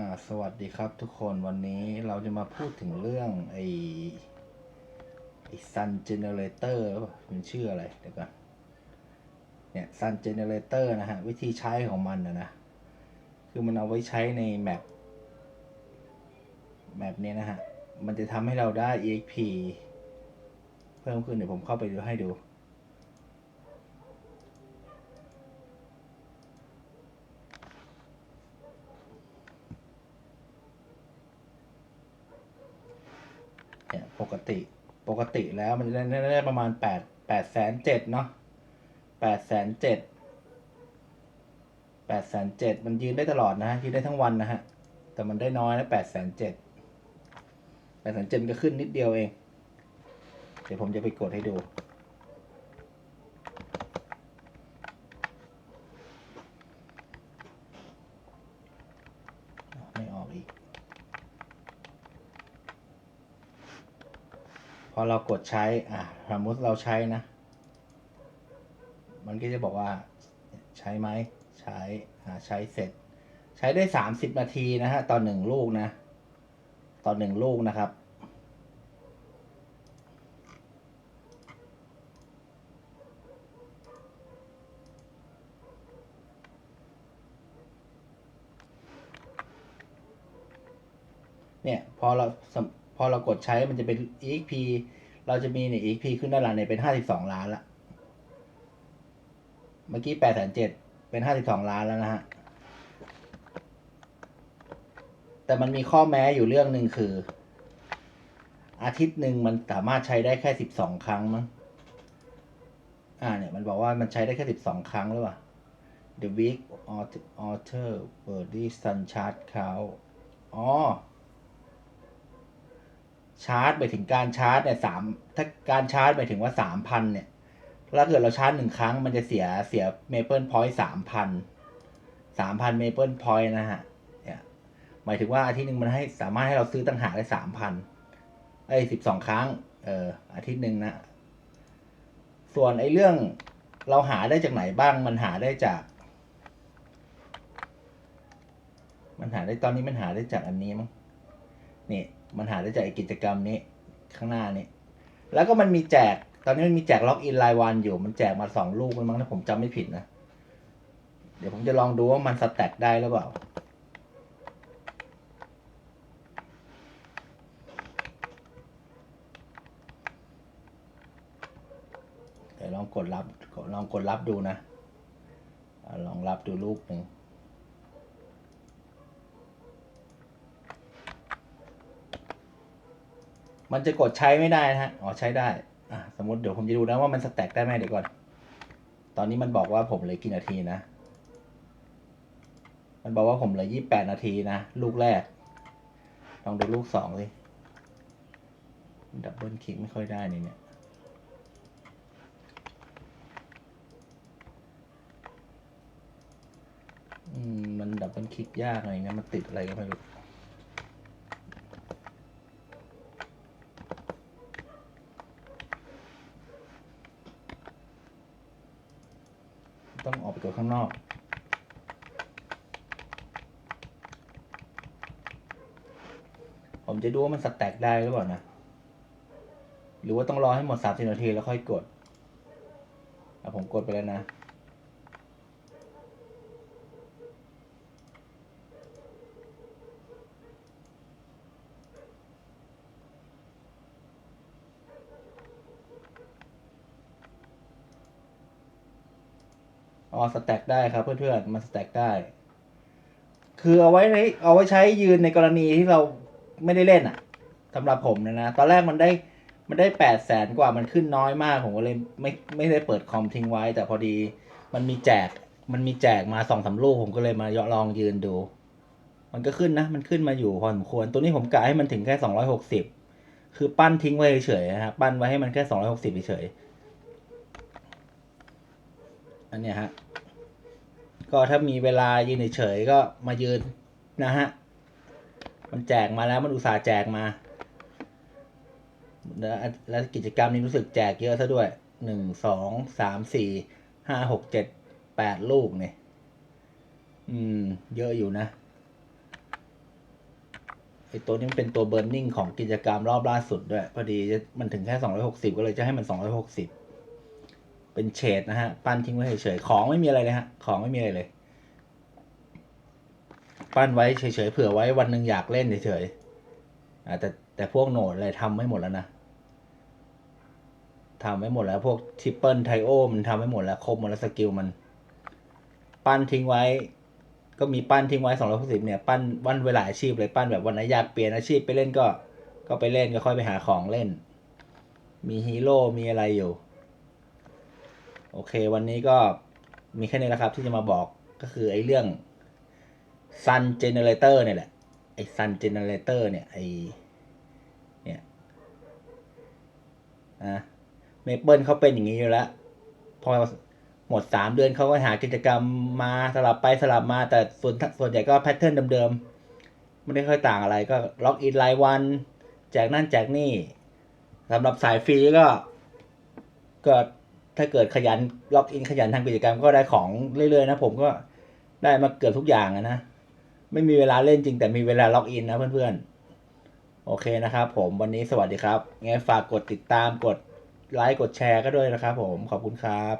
อ่าสวัสดีครับทุกคนวันนี้เราจะมาพูดถึงเรื่องไอ้ไอ้ Sun Generator หรือเปล่ามันชื่ออะไรเดี๋ยวก่อนเนี่ย Sun Generator นะฮะ วิธีใช้ของมันนะนะคือมันเอาไว้ใช้ในแมปแมปนี้นะฮะ มันจะทำให้เราได้ EXP เพิ่มขึ้นเดี๋ยวผมเข้าไปดูให้ดู ปกติ ปกติแล้วมันจะได้ได้ประมาณแปดแปดแสนเจ็ดเนาะแปดแสนเจ็ดแปดแสนเจ็ดมันยืนได้ตลอดนะฮะยืนได้ทั้งวันนะฮะ แต่มันได้น้อยนะแปดแสนเจ็ดแปดแสนเจ็ดมันก็ขึ้นนิดเดียวเอง เดี๋ยวผมจะไปกดให้ดู ไม่ออกอีก พ อเรากดใช้ อะสมมติเราใช้นะ มันก็จะบอกว่า ใช้ไหม ใช้อ่าใช้เสร็จ ใช้ได้สามสิบนาทีนะฮะ ต่อหนึ่งลูกนะ ต่อหนึ่งลูกนะครับเนี่ยพอเราสม พอเรากดใช้มันจะเป็น EXP เราจะมีเนี่ย EXP ขึ้นด้านหลังเนี่ยเป็นห้าสิบสองล้านละเมื่อกี้แปดแสนเจ็ดเป็นห้าสิบสองล้านแล้วนะฮะ แต่มันมีข้อแม้อยู่เรื่องหนึ่งคือ อาทิตย์หนึ่งมันสามารถใช้ได้แค่สิบสองครั้งมั้งอ่าเนี่ยมันบอกว่ามันใช้ได้แค่สิบสองครั้งหรือเปล่า The week alter birdie sun chart count อ๋อ ชาร์จไปถึงการชาร์จเนี่ยสามถ้าการชาร์จไปถึงว่าสามพันเนี่ยถ้าเกิดเราชาร์จหนึ่งครั้งมันจะเสียเสียเมเปิลพอยต์สามพันสามพันเมเปิลพอยต์นะฮะเนี่ยหมายถึงว่าอาทิตย์หนึ่งมันให้สามารถให้เราซื้อตั้งหากได้สามพันไอ้สิบสองครั้งเอออาทิตย์หนึ่งนะส่วนไอ้เรื่องเราหาได้จากไหนบ้างมันหาได้จาก มันหาได้ตอนนี้มันหาได้จากอันนี้มั้งนี่ มันหาได้จากกิจกรรมนี้ข้างหน้านี้ แล้วก็มันมีแจก ตอนนี้มันมีแจกล็อกอินรายวันอยู่ มันแจกมาสองลูกมันมั้งถ้าผมจำไม่ผิดนะ เดี๋ยวผมจะลองดูว่ามันสแต็กได้หรือเปล่า เดี๋ยวลองกดรับ ลองกดรับดูนะ ลองรับดูลูกหนึ่ง มันจะกดใช้ไม่ได้นะฮะ อ๋อใช้ได้อะสมมติเดี๋ยวผมจะดูนะว่ามันสแต็กได้ไหมเดี๋ยวก่อน ตอนนี้มันบอกว่าผมเหลือกี่นาทีนะ มันบอกว่าผมเหลือยี่แปดนาทีนะ ลูกแรก ลองดูลูกสองสิดับเบิลคลิกไม่ค่อยได้นี่เนี่ยอืมมันดับเบิลคลิกยากอะไรเงี้ยมันติดอะไรก็ไม่รู้ ต้องออกไปกดข้างนอก ผมจะดูว่ามันสแต็กได้หรือเปล่านะ หรือว่าต้องรอให้หมดสามสิบนาทีแล้วค่อยกดอะผมกดไปแล้วนะ อ๋อสแต็กได้ครับ เพื่อนๆมันสแต็กได้ คือเอาไว้ในเอาไว้ใช้ยืนในกรณีที่เราไม่ได้เล่นอะสำหรับผมนะนะ ตอนแรกมันได้มันได้แปดแสนกว่ามันขึ้นน้อยมาก ผมก็เลยไม่ไม่ได้เปิดคอมทิ้งไว้ แต่พอดีมันมีแจก มันมีแจกมาสองสามลูกผมก็เลยมาลองยืนดู มันก็ขึ้นนะ มันขึ้นมาอยู่พอสมควร ตัวนี้ผมกะให้มันถึงแค่สองร้อยหกสิบคือปั้นทิ้งไว้เฉยๆนะครับปั้นไว้ให้มันแค่สองร้อยหกสิบเฉยๆ อันเนี้ยฮะ ก็ถ้ามีเวลายืนเฉยๆก็มายืนนะฮะ มันแจกมาแล้วมันอุตส่าห์แจกมาแล้วแล้วกิจกรรมนี้รู้สึกแจกเยอะซะด้วยหนึ่งสองสามสี่ห้าหกเจ็ดแปดลูกเนี่ย อืม เยอะอยู่นะไอตัวนี้มันเป็นตัวเบ r ร์ n นิ่งของกิจกรรมรอบล่าสุดด้วย พอดีมันถึงแค่260ก็เลยจะให้มัน260 เป็นเฉดนะฮะ ปั้นทิ้งไว้เฉยๆ ของไม่มีอะไรเลยฮะ ของไม่มีอะไรเลย ปั้นไว้เฉยๆ เผื่อไว้วันหนึ่งอยากเล่นเฉยๆแต่แต่พวกโหนดอะไรทำไม่หมดแล้วนะทำไม่หมดแล้ว พวกทริปเปิลไทโอมันทำไม่หมดแล้ว ครบหมดแล้วสกิลมัน ปั้นทิ้งไว้ ก็มีปั้นทิ้งไว้260เนี่ย ปั้นวันเวลาอาชีพเลยปั้นแบบวันไหนอยากเปลี่ยนอาชีพไปเล่นก็ ก็ไปเล่นก็ค่อยไปหาของเล่น มีฮีโร่มีอะไรอยู่ โอเค วันนี้ก็มีแค่นี้แหละครับที่จะมาบอกก็คือไอ้เรื่อง Sun Generator เนี่ยแหละ ไอ้ Sun Generator เนี่ย ไอ้ เนี่ยนะเมเปิลเขาเป็นอย่างนี้อยู่แล้ว พอหมดสามเดือนเขาก็หากิจกรรมมาสลับไปสลับมา แต่ส่วนส่วนใหญ่ก็แพทเทิร์นเดิมๆ ไม่ได้ค่อยต่างอะไรก็ล็อกอินรายวันแจกนั่นแจกนี่สำหรับสายฟรีก็ก็ ถ้าเกิดขยันล็อกอินขยันทำกิจกรรมก็ได้ของเรื่อยๆนะผมก็ได้มาเกือบทุกอย่างนะ ไม่มีเวลาเล่นจริงแต่มีเวลาล็อกอินนะเพื่อนๆ โอเคนะครับผมวันนี้สวัสดีครับไงฝากกดติดตามกดไลค์กดแชร์ก็ด้วยนะครับผมขอบคุณครับ